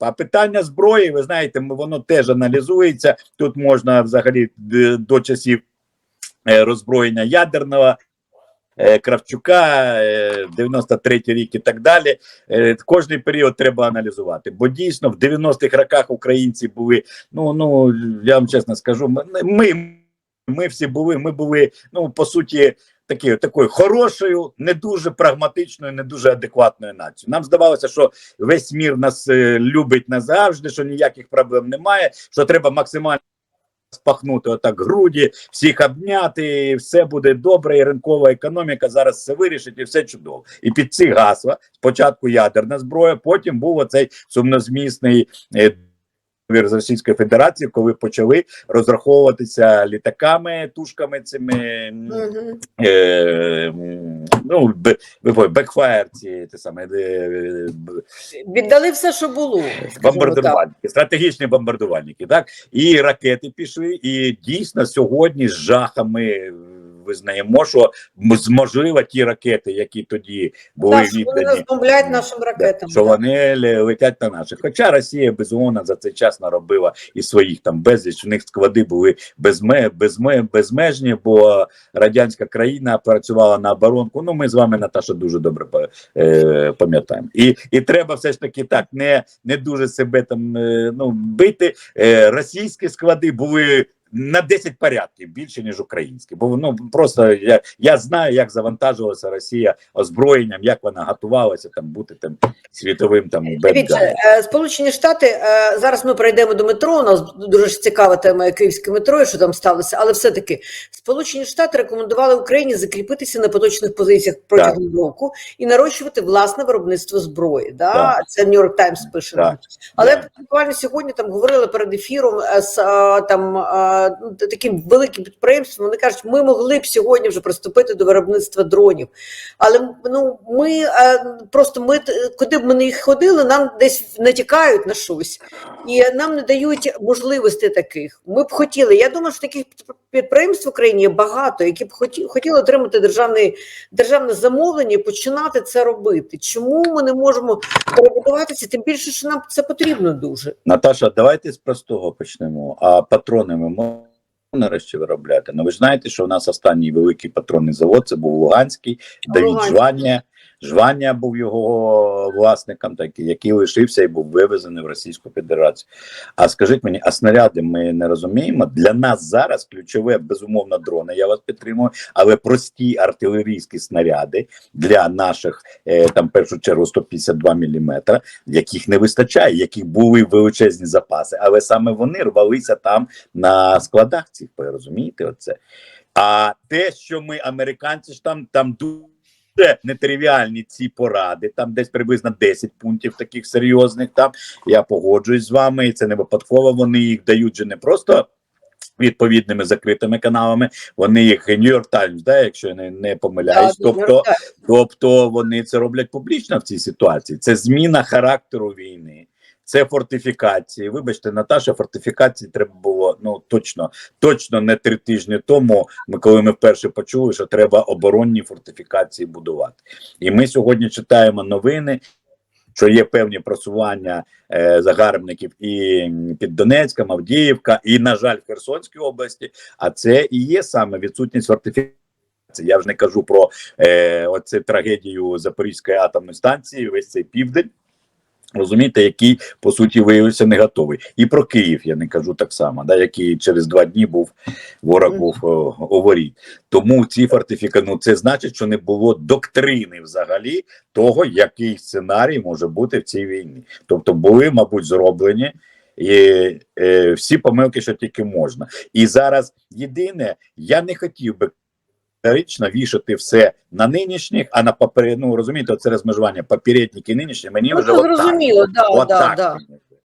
А питання зброї, ви знаєте, воно теж аналізується. Тут можна взагалі до часів е, роззброєння ядерного. е, Кравчука, е, 93 рік і так далі. Е, Кожний період треба аналізувати. Бо дійсно в 90-х роках українці були. Ну ну я вам чесно скажу, ми, ми, ми всі були. Ми були, ну по суті, такі, такою хорошою, не дуже прагматичною, не дуже адекватною нацією. Нам здавалося, що весь мір нас е, любить назавжди, що ніяких проблем немає, що треба максимально. Спахнути отак груді, всіх обняти, і все буде добре, і ринкова економіка зараз все вирішить, і все чудово. І під ці гасла спочатку ядерна зброя, потім був оцей сумнозмісний е, з Російською Федерацією, коли почали розраховуватися літаками, тушками цими е, ну, бекфаєр ці те саме е, Віддали все, що було. бомбардувальники, стратегічні бомбардувальники, так і ракети пішли, і дійсно сьогодні з жахами визнаємо, що м- можливо ті ракети, які тоді були Так, що вони бомблять нашим ракетам. Що вони ле- летять на наших. Хоча Росія безумовно за цей час наробила і своїх там безліч. У них склади були безме, безме, безмежні, бо радянська країна працювала на оборонку. Ну ми з вами, Наташа, дуже добре е, пам'ятаємо. І, і треба все ж таки так не, не дуже себе там е, ну, бити. Е, російські склади були. На 10 порядків більше ніж українські, бо ну просто я, я знаю, як завантажувалася Росія озброєнням, як вона готувалася там бути там світовим там Дивіться, е, Сполучені Штати е, зараз ми перейдемо до метро. У нас дуже цікава тема київське метро, що там сталося. Але все-таки Сполучені Штати рекомендували Україні закріпитися на поточних позиціях протягом року і нарощувати власне виробництво зброї. Да? Так. Це Нью-Йорк Таймс пише. Так. Але Так. буквально сьогодні там говорили перед ефіром е, з е, там е, таким великим підприємством. Вони кажуть, ми могли б сьогодні вже приступити до виробництва дронів. Але ну ми е, просто ми куди б ми не ходили, нам десь натякають на щось, і нам не дають можливостей таких. Ми б хотіли. Я думаю, що таких підприємств в Україні багато, які б хоті, хотіли отримати державний державне замовлення і починати це робити. Чому ми не можемо перебудуватися? Тим більше, що нам це потрібно дуже. Наташа, давайте з простого почнемо. А патрони ми нарешті виробляти. Ну ви ж знаєте, що у нас останній великий патронний завод це був Луганський, Давід. Жвання. Жвання був його власником, такий, який лишився і був вивезений в Російську Федерацію. А скажіть мені, а снаряди ми не розуміємо? Для нас зараз ключове безумовно дрони. Я вас підтримую, але прості артилерійські снаряди для наших е, там в першу чергу 152 мм, яких не вистачає, яких були величезні запаси, але саме вони рвалися там на складах цих. Ви розумієте, оце. А те, що ми американці ж там там дуже нетривіальні ці поради, там десь приблизно 10 пунктів таких серйозних. Там я погоджуюсь з вами, і це не випадково. Вони їх дають же не просто. Відповідними закритими каналами вони їх Нью-Йорк Таймс, да, якщо я не, не помиляюсь. Так, тобто, тобто вони це роблять публічно в цій ситуації. Це зміна характеру війни, це фортифікації. Вибачте, Наташа, фортифікації треба було ну точно, точно не три тижні тому. Ми коли ми вперше почули, що треба оборонні фортифікації будувати. І ми сьогодні читаємо новини. Що є певні просування е, загарбників і під Донецьком, Авдіївка, і, на жаль, в Херсонській області. А це і є саме відсутність фортифікації. Я ж не кажу про е, оце трагедію Запорізької атомної станції, весь цей південь. Розумієте, який по суті виявився не готовий, і про Київ я не кажу так само, да, який через два дні був ворог був о. Тому ці фортифіка, ну це значить, що не було доктрини взагалі того, який сценарій може бути в цій війні. Тобто були, мабуть, зроблені і, е, всі помилки, що тільки можна. І зараз єдине, я не хотів би категорично вішати все на нинішніх, а на папері, ну розумієте, це розмежування попередніх і нинішніх, Мені Ну, вже зрозуміло, да, от да, да. мені.